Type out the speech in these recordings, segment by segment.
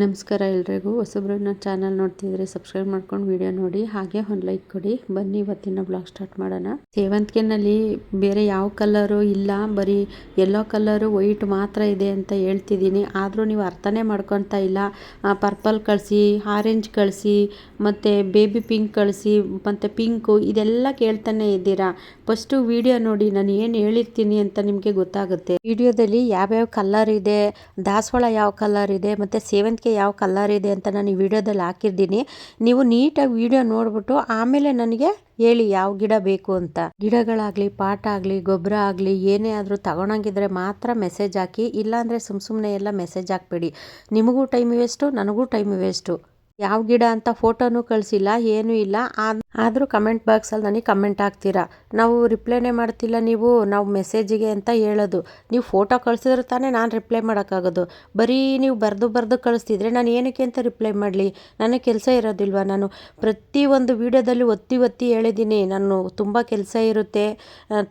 ನಮಸ್ಕಾರ ಎಲ್ರಿಗೂ. ಹೊಸಬ್ರನ್ನ ಚಾನಲ್ ನೋಡ್ತಿದ್ರೆ ಸಬ್ಸ್ಕ್ರೈಬ್ ಮಾಡ್ಕೊಂಡು ವಿಡಿಯೋ ನೋಡಿ. ಹಾಗೆ ಒಂದು ಲೈಕ್ ಕೊಡಿ. ಬನ್ನಿ, ಇವತ್ತಿನ ಬ್ಲಾಗ್ ಸ್ಟಾರ್ಟ್ ಮಾಡೋಣ. ಸೇವಂತಿಗೆನಲ್ಲಿ ಬೇರೆ ಯಾವ ಕಲರು ಇಲ್ಲ. ಬರೀ ಎಲ್ಲೋ ಕಲರು ವೈಟ್ ಮಾತ್ರ ಇದೆ ಅಂತ ಹೇಳ್ತಿದ್ದೀನಿ. ಆದರೂ ನೀವು ಅರ್ಥನೇ ಮಾಡ್ಕೊತಾ ಇಲ್ಲ. ಪರ್ಪಲ್ ಕಳಿಸಿ, ಆರೆಂಜ್ ಕಳಿಸಿ, ಮತ್ತು ಬೇಬಿ ಪಿಂಕ್ ಕಳಿಸಿ, ಮತ್ತು ಪಿಂಕು ಇದೆಲ್ಲ ಕೇಳ್ತಾನೆ ಇದ್ದೀರಾ? ಫಸ್ಟು ವಿಡಿಯೋ ನೋಡಿ. ನಾನು ಏನು ಹೇಳಿರ್ತೀನಿ ಅಂತ ನಿಮಗೆ ಗೊತ್ತಾಗುತ್ತೆ. ವಿಡಿಯೋದಲ್ಲಿ ಯಾವ್ಯಾವ ಕಲರ್ ಇದೆ, ದಾಸವಾಳ ಯಾವ ಕಲರ್ ಇದೆ, ಮತ್ತು ಸೇವಂತಿಗೆ ಯಾವ ಕಲರ್ ಇದೆ ಅಂತ ನಾನು ಈ ವಿಡಿಯೋದಲ್ಲಿ ಹಾಕಿದ್ದೀನಿ ನೀವು ನೀಟಾಗಿ ವಿಡಿಯೋ ನೋಡಿಬಿಟ್ಟು ಆಮೇಲೆ ನನಗೆ ಹೇಳಿ ಯಾವ ಗಿಡ ಬೇಕು ಅಂತ. ಗಿಡಗಳಾಗಲಿ, ಪಾಟ್ ಆಗಲಿ, ಗೊಬ್ಬರ ಆಗಲಿ, ಏನೇ ಆದರೂ ತಗೊಳಂಗಿದ್ರೆ ಮಾತ್ರ ಮೆಸೇಜ್ ಹಾಕಿ, ಇಲ್ಲಾಂದರೆ ಸುಮ್ಮ ಸುಮ್ಮನೆ ಎಲ್ಲ ಮೆಸೇಜ್ ಹಾಕ್ಬೇಡಿ. ನಿಮಗೂ ಟೈಮ್ ವೇಸ್ಟು ನನಗೂ ಟೈಮ್ ವೇಸ್ಟು ಯಾವ ಗಿಡ ಅಂತ ಫೋಟೋನೂ ಕಳಿಸಿಲ್ಲ, ಏನೂ ಇಲ್ಲ. ಆದರೂ ಕಮೆಂಟ್ ಬಾಕ್ಸಲ್ಲಿ ನನಗೆ ಕಮೆಂಟ್ ಹಾಕ್ತೀರಾ? ನಾವು ರಿಪ್ಲೈನೇ ಮಾಡ್ತಿಲ್ಲ ನೀವು, ನಾವು ಮೆಸೇಜಿಗೆ ಅಂತ ಹೇಳೋದು. ನೀವು ಫೋಟೋ ಕಳಿಸಿದ್ರೆ ತಾನೇ ನಾನು ರಿಪ್ಲೈ ಮಾಡೋಕ್ಕಾಗೋದು. ಬರೀ ನೀವು ಬರೆದು ಬರೆದು ಕಳಿಸ್ತಿದ್ರೆ ನಾನು ಏನಕ್ಕೆ ಅಂತ ರಿಪ್ಲೈ ಮಾಡಲಿ? ನನಗೆ ಕೆಲಸ ಇರೋದಿಲ್ವ ನಾನು? ಪ್ರತಿ ಒಂದು ವೀಡಿಯೋದಲ್ಲಿ ಒತ್ತಿ ಒತ್ತಿ ಹೇಳಿದ್ದೀನಿ. ನಾನು ತುಂಬ ಕೆಲಸ ಇರುತ್ತೆ.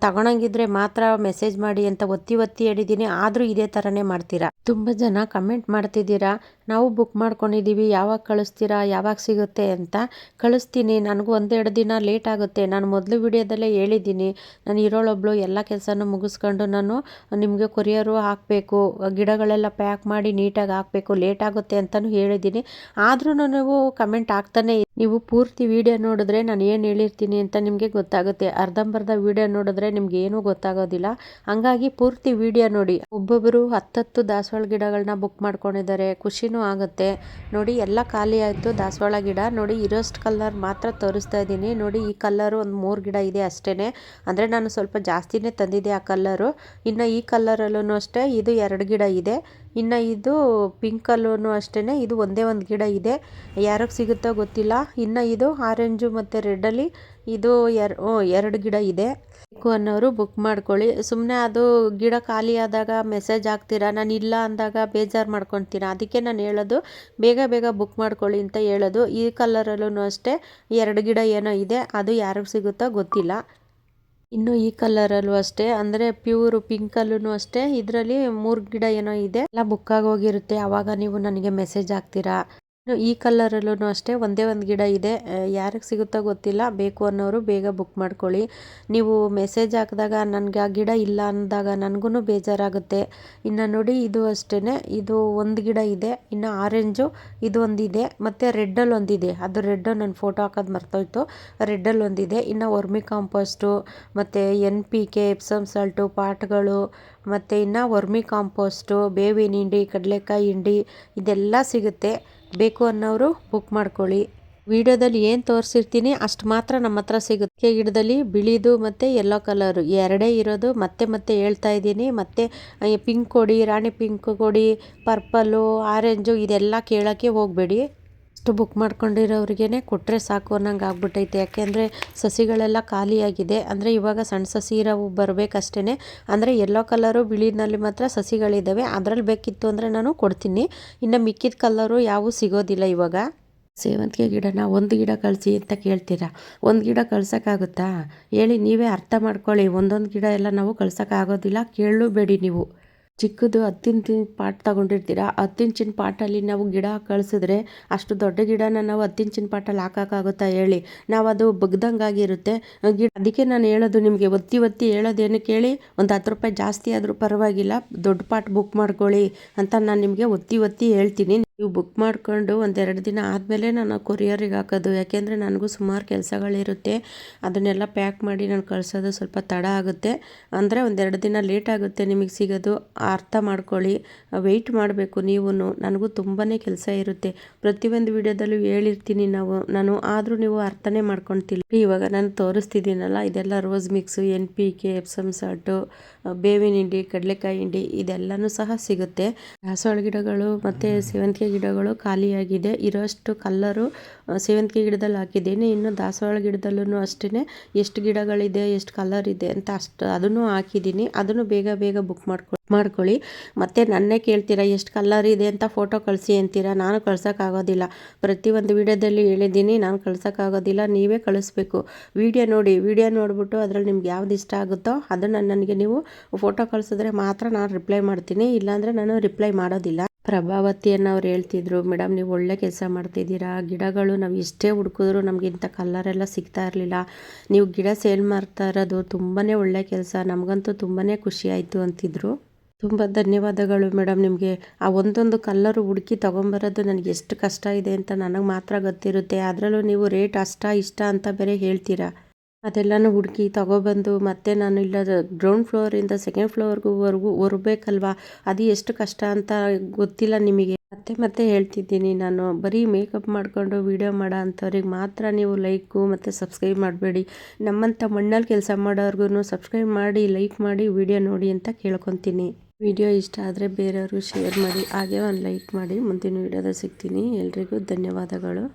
ತಗೊಳಂಗಿದ್ರೆ ಮಾತ್ರ ಮೆಸೇಜ್ ಮಾಡಿ ಅಂತ ಒತ್ತಿ ಒತ್ತಿ ಹೇಳಿದ್ದೀನಿ. ಆದರೂ ಇದೇ ಥರನೇ ಮಾಡ್ತೀರಾ? ತುಂಬ ಜನ ಕಮೆಂಟ್ ಮಾಡ್ತಿದ್ದೀರಾ? ನಾವು ಬುಕ್ ಮಾಡ್ಕೊಂಡಿದ್ದೀವಿ. ಯಾವಾಗ ಕಳಿಸ್ತೀರಾ? ಯಾವಾಗ ಸಿಗುತ್ತೆ ಅಂತ ಕಳಿಸ್ತೀನಿ. ನನಗೂ ಒಂದೆರಡು ದಿನ ಲೇಟ್ ಆಗುತ್ತೆ. ನಾನು ಮೊದಲು ವಿಡಿಯೋದಲ್ಲೇ ಹೇಳಿದ್ದೀನಿ. ನಾನು ಇರೋಳೊಬ್ಳು ಎಲ್ಲ ಕೆಲಸನೂ ಮುಗಿಸ್ಕೊಂಡು ನಾನು ನಿಮಗೆ ಕೊರಿಯರು ಹಾಕಬೇಕು, ಗಿಡಗಳೆಲ್ಲ ಪ್ಯಾಕ್ ಮಾಡಿ ನೀಟಾಗಿ ಹಾಕಬೇಕು ಲೇಟ್ ಆಗುತ್ತೆ ಅಂತಲೂ ಹೇಳಿದ್ದೀನಿ. ಆದ್ರೂ ನೀವು ಕಮೆಂಟ್ ಆಗ್ತಾನೆ ನೀವು ಪೂರ್ತಿ ವಿಡಿಯೋ ನೋಡಿದ್ರೆ ನಾನು ಏನು ಹೇಳಿರ್ತೀನಿ ಅಂತ ನಿಮಗೆ ಗೊತ್ತಾಗುತ್ತೆ. ಅರ್ಧಂಬರ್ಧ ವಿಡಿಯೋ ನೋಡಿದ್ರೆ ನಿಮ್ಗೆ ಏನೂ ಗೊತ್ತಾಗೋದಿಲ್ಲ. ಹಂಗಾಗಿ ಪೂರ್ತಿ ವಿಡಿಯೋ ನೋಡಿ. ಒಬ್ಬೊಬ್ಬರು ಹತ್ತತ್ತು ದಾಸವಾಳ ಗಿಡಗಳನ್ನ ಬುಕ್ ಮಾಡ್ಕೊಂಡಿದ್ದಾರೆ. ಖುಷಿನೂ ಆಗುತ್ತೆ. ನೋಡಿ, ಎಲ್ಲ ಖಾಲಿ ಆಯಿತು ದಾಸವಾಳ ಗಿಡ. ನೋಡಿ, ಇರೋಷ್ಟು ಕಲರ್ ಮಾತ್ರ ತೋರಿಸ್ತಾ ಇದ್ದೀನಿ. ನೋಡಿ, ಈ ಕಲ್ಲರು ಒಂದು ಮೂರು ಗಿಡ ಇದೆ ಅಷ್ಟೇ ಅಂದರೆ ನಾನು ಸ್ವಲ್ಪ ಜಾಸ್ತಿನೇ ತಂದಿದ್ದೆ ಆ ಕಲ್ಲರು ಇನ್ನು ಈ ಕಲ್ಲರಲ್ಲೂ ಅಷ್ಟೇ. ಇದು ಎರಡು ಗಿಡ ಇದೆ. ಇನ್ನು ಇದು ಪಿಂಕ್ ಪಿಂಕಲ್ಲೂ ಅಷ್ಟೇ ಇದು ಒಂದೇ ಒಂದು ಗಿಡ ಇದೆ. ಯಾರಿಗೆ ಸಿಗುತ್ತೋ ಗೊತ್ತಿಲ್ಲ. ಇನ್ನು ಇದು ಆರೆಂಜು ಮತ್ತು ರೆಡ್ಡಲ್ಲಿ ಇದು ಎರ್ ಎರಡು ಗಿಡ ಇದೆ. ಬೇಕು ಅನ್ನೋರು ಬುಕ್ ಮಾಡ್ಕೊಳ್ಳಿ. ಸುಮ್ಮನೆ ಅದು ಗಿಡ ಖಾಲಿ ಆದಾಗ ಮೆಸೇಜ್ ಹಾಕ್ತೀರಾ? ನಾನು ಇಲ್ಲ ಅಂದಾಗ ಬೇಜಾರು ಮಾಡ್ಕೊತೀರಾ? ಅದಕ್ಕೆ ನಾನು ಹೇಳೋದು, ಬೇಗ ಬೇಗ ಬುಕ್ ಮಾಡ್ಕೊಳ್ಳಿ ಅಂತ ಹೇಳೋದು. ಈ ಕಲರಲ್ಲೂ ಅಷ್ಟೇ ಎರಡು ಗಿಡ ಏನೋ ಇದೆ, ಅದು ಯಾರಿಗೆ ಸಿಗುತ್ತೋ ಗೊತ್ತಿಲ್ಲ. ಇನ್ನು ಈ ಕಲರಲ್ಲೂ ಅಷ್ಟೇ, ಅಂದ್ರೆ ಪ್ಯೂರ್ ಪಿಂಕಲ್ಲೂ ಅಷ್ಟೇ. ಇದರಲ್ಲಿ ಮೂರ್ ಗಿಡ ಏನೋ ಇದೆ, ಎಲ್ಲ ಬುಕ್ ಹೋಗಿರುತ್ತೆ. ಆವಾಗ ನೀವು ನನಗೆ ಮೆಸೇಜ್ ಹಾಕ್ತೀರಾ? ಈ ಕಲ್ಲರಲ್ಲೂ ಅಷ್ಟೇ ಒಂದೇ ಒಂದು ಗಿಡ ಇದೆ. ಯಾರಿಗೆ ಸಿಗುತ್ತೋ ಗೊತ್ತಿಲ್ಲ. ಬೇಕು ಅನ್ನೋರು ಬೇಗ ಬುಕ್ ಮಾಡ್ಕೊಳ್ಳಿ. ನೀವು ಮೆಸೇಜ್ ಹಾಕಿದಾಗ ನನಗೆ ಆ ಗಿಡ ಇಲ್ಲ ಅಂದಾಗ ನನಗೂ ಬೇಜಾರಾಗುತ್ತೆ. ಇನ್ನು ನೋಡಿ ಇದು ಅಷ್ಟೇ ಇದು ಒಂದು ಗಿಡ ಇದೆ. ಇನ್ನು ಆರೆಂಜು ಇದು ಒಂದಿದೆ ಮತ್ತು ರೆಡ್ಡಲ್ಲಿ ಒಂದಿದೆ ಅದು ರೆಡ್ಡು ನನ್ನ ಫೋಟೋ ಹಾಕೋದು ಮರ್ತೋಯ್ತು. ರೆಡ್ಡಲ್ಲಿ ಒಂದಿದೆ ಇನ್ನು ವರ್ಮಿ ಕಾಂಪೋಸ್ಟು ಮತ್ತು N P K Epsom salt ಪಾಟ್ಗಳು, ಮತ್ತು ಇನ್ನು ವರ್ಮಿ ಕಾಂಪೋಸ್ಟು ಬೇವಿನ ಹಿಂಡಿ, ಕಡಲೆಕಾಯಿ ಹಿಂಡಿ, ಇದೆಲ್ಲ ಸಿಗುತ್ತೆ. ಬೇಕು ಅನ್ನೋರು ಬುಕ್ ಮಾಡ್ಕೊಳ್ಳಿ. ವಿಡಿಯೋದಲ್ಲಿ ಏನು ತೋರಿಸಿರ್ತೀನಿ, ಅಷ್ಟು ಮಾತ್ರ ನಮ್ಮ ಹತ್ರ ಸಿಗುತ್ತೆ. ಗಿಡದಲ್ಲಿ ಬಿಳಿದು ಮತ್ತು ಎಲ್ಲೋ ಕಲರು ಎರಡೇ ಇರೋದು, ಮತ್ತೆ ಮತ್ತೆ ಹೇಳ್ತಾ ಇದ್ದೀನಿ. ಮತ್ತು ಪಿಂಕ್ ಕೊಡಿ, ರಾಣಿ ಪಿಂಕ್ ಕೊಡಿ ಪರ್ಪಲ್ಲು ಆರೆಂಜು ಇದೆಲ್ಲ ಕೇಳೋಕ್ಕೆ ಹೋಗಬೇಡಿ. ಅಷ್ಟು ಬುಕ್ ಮಾಡ್ಕೊಂಡಿರೋರಿಗೇ ಕೊಟ್ಟರೆ ಸಾಕು ಅನ್ನಂಗೆ ಆಗ್ಬಿಟ್ಟೈತೆ. ಯಾಕೆಂದರೆ ಸಸಿಗಳೆಲ್ಲ ಖಾಲಿಯಾಗಿದೆ. ಅಂದರೆ ಇವಾಗ ಸಣ್ಣ ಸಸಿ ಇರೋವು ಬರಬೇಕಷ್ಟೇ ಅಂದರೆ ಎಲ್ಲೋ ಕಲರು ಬಿಳಿನಲ್ಲಿ ಮಾತ್ರ ಸಸಿಗಳಿದ್ದಾವೆ ಅದರಲ್ಲಿ ಬೇಕಿತ್ತು ಅಂದರೆ ನಾನು ಕೊಡ್ತೀನಿ. ಇನ್ನು ಮಿಕ್ಕಿದ ಕಲರು ಯಾವೂ ಸಿಗೋದಿಲ್ಲ ಇವಾಗ. ಸೇವಂತಿಗೆ ಗಿಡನ ಒಂದು ಗಿಡ ಕಳಿಸಿ ಅಂತ ಕೇಳ್ತೀರಾ? ಒಂದು ಗಿಡ ಕಳ್ಸೋಕ್ಕಾಗುತ್ತಾ? ಹೇಳಿ ನೀವೇ ಅರ್ಥ ಮಾಡ್ಕೊಳ್ಳಿ. ಒಂದೊಂದು ಗಿಡ ಎಲ್ಲ ನಾವು ಕಳ್ಸೋಕ್ಕಾಗೋದಿಲ್ಲ. ಕೇಳಲೂಬೇಡಿ ನೀವು. ಚಿಕ್ಕದು ಹತ್ತಿನ ಪಾಟ್ ತಗೊಂಡಿರ್ತೀರ? ಹತ್ತಿಂಚಿನ ಪಾಟಲ್ಲಿ ನಾವು ಗಿಡ ಕಳಿಸಿದ್ರೆ ಅಷ್ಟು ದೊಡ್ಡ ಗಿಡನ ನಾವು ಹತ್ತಿಂಚಿನ ಪಾಟಲ್ಲಿ ಹಾಕೋಕ್ಕಾಗುತ್ತಾ ಹೇಳಿ. ನಾವು ಅದು ಬಗ್ದಂಗಾಗಿರುತ್ತೆ ಗಿಡ ಅದಕ್ಕೆ ನಾನು ಹೇಳೋದು ನಿಮಗೆ ಒತ್ತಿ ಒತ್ತಿ ಹೇಳೋದೇನು ಕೇಳಿ, ಒಂದು ಹತ್ತು ರೂಪಾಯಿ ಜಾಸ್ತಿ ಆದರೂ ಪರವಾಗಿಲ್ಲ, ದೊಡ್ಡ ಪಾಟ್ ಬುಕ್ ಮಾಡ್ಕೊಳ್ಳಿ ಅಂತ ನಾನು ನಿಮಗೆ ಒತ್ತಿ ಒತ್ತಿ ಹೇಳ್ತೀನಿ. ನೀವು ಬುಕ್ ಮಾಡಿಕೊಂಡು ಒಂದೆರಡು ದಿನ ಆದಮೇಲೆ ನಾನು ಕೊರಿಯರಿಗೆ ಹಾಕೋದು. ಯಾಕೆಂದರೆ ನನಗೂ ಸುಮಾರು ಕೆಲಸಗಳಿರುತ್ತೆ. ಅದನ್ನೆಲ್ಲ ಪ್ಯಾಕ್ ಮಾಡಿ ನಾನು ಕಳಿಸೋದು ಸ್ವಲ್ಪ ತಡ ಆಗುತ್ತೆ. ಅಂದರೆ ಒಂದೆರಡು ದಿನ ಲೇಟ್ ಆಗುತ್ತೆ ನಿಮಗೆ ಸಿಗೋದು. ಅರ್ಥ ಮಾಡ್ಕೊಳ್ಳಿ. ವೆಯ್ಟ್ ಮಾಡಬೇಕು ನೀವು ನನಗೂ ತುಂಬಾ ಕೆಲಸ ಇರುತ್ತೆ. ಪ್ರತಿಯೊಂದು ವಿಡಿಯೋದಲ್ಲೂ ಹೇಳಿರ್ತೀನಿ ನಾವು. ನಾನು ಆದರೂ ನೀವು ಅರ್ಥನೇ ಮಾಡ್ಕೊತಿಲ್ಲ. ಇವಾಗ ನಾನು ತೋರಿಸ್ತಿದ್ದೀನಲ್ಲ, ಇದೆಲ್ಲ rose mix N P K Epsom salt ಬೇವಿನ ಹಿಂಡಿ, ಕಡಲೆಕಾಯಿ ಹಿಂಡಿ, ಇದೆಲ್ಲನೂ ಸಹ ಸಿಗುತ್ತೆ. ದಾಸವಾಳ ಗಿಡಗಳು ಮತ್ತು ಸೇವಂತಿಗೆ ಗಿಡಗಳು ಖಾಲಿಯಾಗಿದೆ. ಇರೋಷ್ಟು ಕಲ್ಲರು ಸೇವಂತಿಗೆ ಗಿಡದಲ್ಲಿ ಹಾಕಿದ್ದೀನಿ. ಇನ್ನು ದಾಸವಾಳ ಗಿಡದಲ್ಲೂ ಅಷ್ಟೇ ಎಷ್ಟು ಗಿಡಗಳಿದೆ, ಎಷ್ಟು ಕಲರ್ ಇದೆ ಅಂತ ಅಷ್ಟು ಅದನ್ನು ಹಾಕಿದ್ದೀನಿ. ಅದನ್ನು ಬೇಗ ಬೇಗ ಬುಕ್ ಮಾಡ್ಕೊ, ಮಾಡ್ಕೊಳ್ಳಿ. ಮತ್ತು ನನ್ನೇ ಕೇಳ್ತೀರಾ, ಎಷ್ಟು ಕಲರ್ ಇದೆ ಅಂತ ಫೋಟೋ ಕಳಿಸಿ ಅಂತೀರಾ? ನಾನು ಕಳ್ಸೋಕ್ಕಾಗೋದಿಲ್ಲ ಪ್ರತಿಯೊಂದು ವಿಡಿಯೋದಲ್ಲಿ ಹೇಳಿದ್ದೀನಿ, ನಾನು ಕಳ್ಸೋಕ್ಕಾಗೋದಿಲ್ಲ ನೀವೇ ಕಳಿಸ್ಬೇಕು. ವಿಡಿಯೋ ನೋಡಿ, ವಿಡಿಯೋ ನೋಡಿಬಿಟ್ಟು ಅದರಲ್ಲಿ ನಿಮ್ಗೆ ಯಾವ್ದು ಇಷ್ಟ ಆಗುತ್ತೋ ಅದನ್ನು ನನಗೆ ನೀವು ಫೋಟೋ ಕಳಿಸಿದ್ರೆ ಮಾತ್ರ ನಾನು ರಿಪ್ಲೈ ಮಾಡ್ತೀನಿ. ಇಲ್ಲಾಂದರೆ ನಾನು ರಿಪ್ಲೈ ಮಾಡೋದಿಲ್ಲ. ಪ್ರಭಾವತಿ ಅನ್ನೋರು ಹೇಳ್ತಿದ್ರು ಮೇಡಮ್ ನೀವು ಒಳ್ಳೆ ಕೆಲಸ ಮಾಡ್ತಿದ್ದೀರಾ? ಗಿಡಗಳು ನಾವು ಎಷ್ಟೇ ಹುಡುಕಿದ್ರು ನಮಗೆ ಇಂಥ ಕಲ್ಲರೆಲ್ಲ ಸಿಗ್ತಾ ಇರಲಿಲ್ಲ. ನೀವು ಗಿಡ ಸೇಲ್ ಮಾಡ್ತಾ ಇರೋದು ತುಂಬಾ ಒಳ್ಳೆ ಕೆಲಸ, ನಮಗಂತೂ ತುಂಬಾ ಖುಷಿ ಆಯಿತು ಅಂತಿದ್ರು. ತುಂಬ ಧನ್ಯವಾದಗಳು ಮೇಡಮ್ ನಿಮಗೆ. ಆ ಒಂದೊಂದು ಕಲ್ಲರು ಹುಡುಕಿ ತೊಗೊಂಬರೋದು ನನಗೆ ಎಷ್ಟು ಕಷ್ಟ ಇದೆ ಅಂತ ನನಗೆ ಮಾತ್ರ ಗೊತ್ತಿರುತ್ತೆ. ಅದರಲ್ಲೂ ನೀವು ರೇಟ್ ಅಷ್ಟ ಇಷ್ಟ ಅಂತ ಬೇರೆ ಹೇಳ್ತೀರಾ? ಅದೆಲ್ಲನೂ ಹುಡುಕಿ ತಗೊಬಂದು ಮತ್ತೆ ನಾನು ಇಲ್ಲ ಗ್ರೌಂಡ್ ಫ್ಲೋರಿಂದ ಸೆಕೆಂಡ್ ಫ್ಲೋರ್ಗೂ ವರ್ಗು ಹೊರಬೇಕಲ್ವಾ ಅದು ಎಷ್ಟು ಕಷ್ಟ ಅಂತ ಗೊತ್ತಿಲ್ಲ ನಿಮಗೆ. ಮತ್ತೆ ಮತ್ತೆ ಹೇಳ್ತಿದ್ದೀನಿ ನಾನು, ಬರೀ ಮೇಕಪ್ ಮಾಡಿಕೊಂಡು ವೀಡಿಯೋ ಮಾಡೋ ಅಂಥವ್ರಿಗೆ ಮಾತ್ರ ನೀವು ಲೈಕು ಮತ್ತು ಸಬ್ಸ್ಕ್ರೈಬ್ ಮಾಡಬೇಡಿ. ನಮ್ಮಂಥ ಮಣ್ಣಲ್ಲಿ ಕೆಲಸ ಮಾಡೋರ್ಗು ಸಬ್ಸ್ಕ್ರೈಬ್ ಮಾಡಿ ಲೈಕ್ ಮಾಡಿ ವಿಡಿಯೋ ನೋಡಿ ಅಂತ ಕೇಳ್ಕೊತೀನಿ. ವಿಡಿಯೋ ಇಷ್ಟ ಆದರೆ ಬೇರೆಯವ್ರಿಗೂ ಶೇರ್ ಮಾಡಿ, ಹಾಗೆ ಒಂದು ಲೈಕ್ ಮಾಡಿ, ಮುಂದಿನ ವಿಡಿಯೋದಲ್ಲಿ ಸಿಗ್ತೀನಿ. ಎಲ್ರಿಗೂ ಧನ್ಯವಾದಗಳು.